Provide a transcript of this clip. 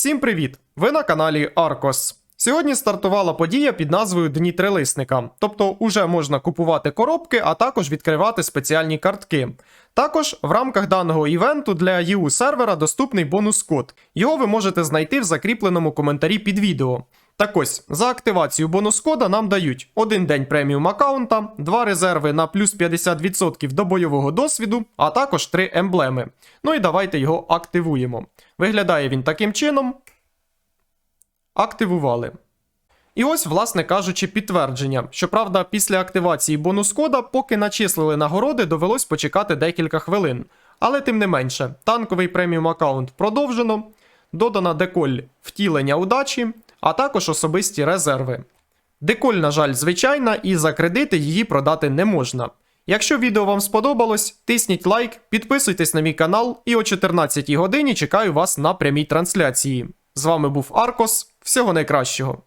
Всім привіт! Ви на каналі Аркос. Сьогодні стартувала подія під назвою Дні Трилисника, тобто уже можна купувати коробки, а також відкривати спеціальні картки. Також в рамках даного івенту для EU сервера доступний бонус-код. Його ви можете знайти в закріпленому коментарі під відео. Так ось, за активацію бонус-кода нам дають один день преміум аккаунта, два резерви на плюс 50% до бойового досвіду, а також три емблеми. Ну і давайте його активуємо. Виглядає він таким чином. Активували. І ось, власне кажучи, підтвердження. Щоправда, після активації бонус-кода, поки начислили нагороди, довелось почекати декілька хвилин. Але тим не менше, танковий преміум аккаунт продовжено, додана деколь втілення удачі, а також особисті резерви. Деколь, на жаль, звичайна, і за кредити її продати не можна. Якщо відео вам сподобалось, тисніть лайк, підписуйтесь на мій канал і о 14 годині чекаю вас на прямій трансляції. З вами був Аркос. Всього найкращого.